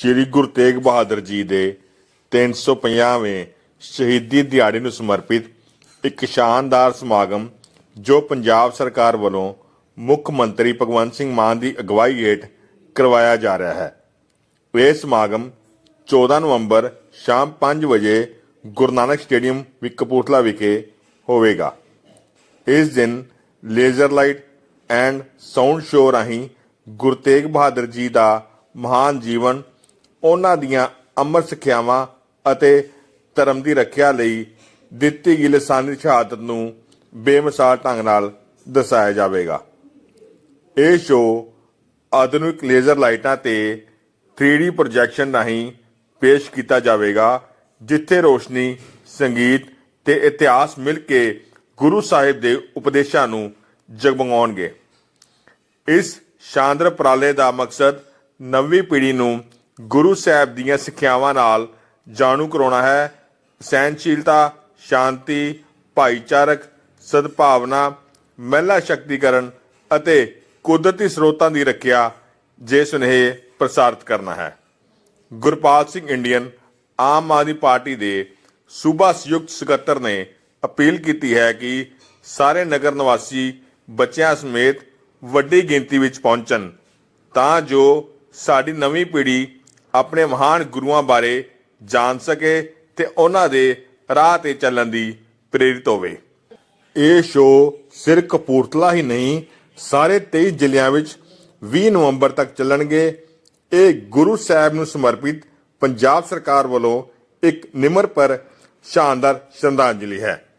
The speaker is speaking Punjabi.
ਸ੍ਰੀ ਗੁਰੂ ਤੇਗ ਬਹਾਦਰ ਜੀ ਦੇ 350ਵੇਂ ਸ਼ਹੀਦੀ ਦਿਹਾੜੇ ਨੂੰ ਸਮਰਪਿਤ ਇੱਕ ਸ਼ਾਨਦਾਰ ਸਮਾਗਮ, ਜੋ ਪੰਜਾਬ ਸਰਕਾਰ ਵੱਲੋਂ ਮੁੱਖ ਮੰਤਰੀ ਭਗਵੰਤ ਸਿੰਘ ਮਾਨ ਦੀ ਅਗਵਾਈ ਹੇਠ ਕਰਵਾਇਆ ਜਾ ਰਿਹਾ ਹੈ। ਇਹ ਸਮਾਗਮ 14 ਨਵੰਬਰ ਸ਼ਾਮ 5 ਵਜੇ ਗੁਰੂ ਨਾਨਕ ਸਟੇਡੀਅਮ ਵਿਖ ਕਪੂਰਥਲਾ ਵਿਖੇ ਹੋਵੇਗਾ। ਇਸ ਦਿਨ laser light and sound show ਰਾਹੀਂ ਗੁਰੂ ਤੇਗ ਬਹਾਦਰ ਜੀ ਦਾ ਮਹਾਨ ਜੀਵਨ ਉਹਨਾਂ ਦੀਆਂ ਅਮਰ ਸਿੱਖਿਆਵਾਂ ਅਤੇ ਧਰਮ ਦੀ ਰੱਖਿਆ ਲਈ ਦਿੱਤੀ ਗਈ ਲਸਾਨੀ ਸ਼ਹਾਦਤ ਨੂੰ ਬੇਮਿਸਾਲ ਢੰਗ ਨਾਲ ਦਰਸਾਇਆ ਜਾਵੇਗਾ। ਇਹ ਸ਼ੋਅ ਆਧੁਨਿਕ ਲੇਜ਼ਰ ਲਾਈਟਾਂ ਤੇ 3D ਪ੍ਰੋਜੈਕਸ਼ਨ ਰਾਹੀਂ ਪੇਸ਼ ਕੀਤਾ ਜਾਵੇਗਾ, ਜਿੱਥੇ ਰੋਸ਼ਨੀ, ਸੰਗੀਤ ਤੇ ਇਤਿਹਾਸ ਮਿਲ ਕੇ ਗੁਰੂ ਸਾਹਿਬ ਦੇ ਉਪਦੇਸ਼ਾਂ ਨੂੰ ਜਗਮਗਾਉਣਗੇ। ਇਸ ਸ਼ਾਨਦਾਰ ਉਪਰਾਲੇ ਦਾ ਮਕਸਦ ਨਵੀਂ ਪੀੜ੍ਹੀ ਨੂੰ ਗੁਰੂ ਸਾਹਿਬ ਦੀਆਂ ਸਿੱਖਿਆਵਾਂ ਨਾਲ ਜਾਣੂ ਕਰਾਉਣਾ ਹੈ। ਸਹਿਨਸ਼ੀਲਤਾ ਸ਼ਾਂਤੀ, ਭਾਈਚਾਰਕ ਸਦਭਾਵਨਾ, ਮਹਿਲਾ ਸ਼ਕਤੀਕਰਨ ਅਤੇ ਕੁਦਰਤੀ ਸਰੋਤਾਂ ਦੀ ਰੱਖਿਆ ਜੇ ਸੁਨੇਹੇ ਪ੍ਰਸਾਰਿਤ ਕਰਨਾ ਹੈ। ਗੁਰਪਾਲ ਸਿੰਘ ਇੰਡੀਅਨ ਆਮ ਆਦਮੀ ਪਾਰਟੀ ਦੇ ਸੂਬਾ ਸੰਯੁਕਤ ਸਕੱਤਰ ਨੇ ਅਪੀਲ ਕੀਤੀ ਹੈ ਕਿ ਸਾਰੇ ਨਗਰ ਨਿਵਾਸੀ ਬੱਚਿਆਂ ਸਮੇਤ ਵੱਡੀ ਗਿਣਤੀ ਵਿੱਚ ਪਹੁੰਚਣ ਤਾਂ ਜੋ ਸਾਡੀ ਨਵੀਂ ਪੀੜ੍ਹੀ ਆਪਣੇ ਮਹਾਨ ਗੁਰੂਆਂ ਬਾਰੇ ਜਾਣ ਸਕੇ ਤੇ ਉਹਨਾਂ ਦੇ ਰਾਹ ਤੇ ਚੱਲਣ ਦੀ ਪ੍ਰੇਰਿਤ ਹੋਵੇ। ਇਹ ਸ਼ੋਅ ਸਿਰ ਕਪੂਰਥਲਾ ਹੀ ਨਹੀਂ, ਸਾਰੇ 23 ਜ਼ਿਲ੍ਹਿਆਂ ਵਿੱਚ 20 ਨਵੰਬਰ ਤੱਕ ਚੱਲਣਗੇ। ਇਹ ਗੁਰੂ ਸਾਹਿਬ ਨੂੰ ਸਮਰਪਿਤ ਪੰਜਾਬ ਸਰਕਾਰ ਵੱਲੋਂ ਇੱਕ ਨਿਮਰ ਪਰ ਸ਼ਾਨਦਾਰ ਸ਼ਰਧਾਂਜਲੀ ਹੈ।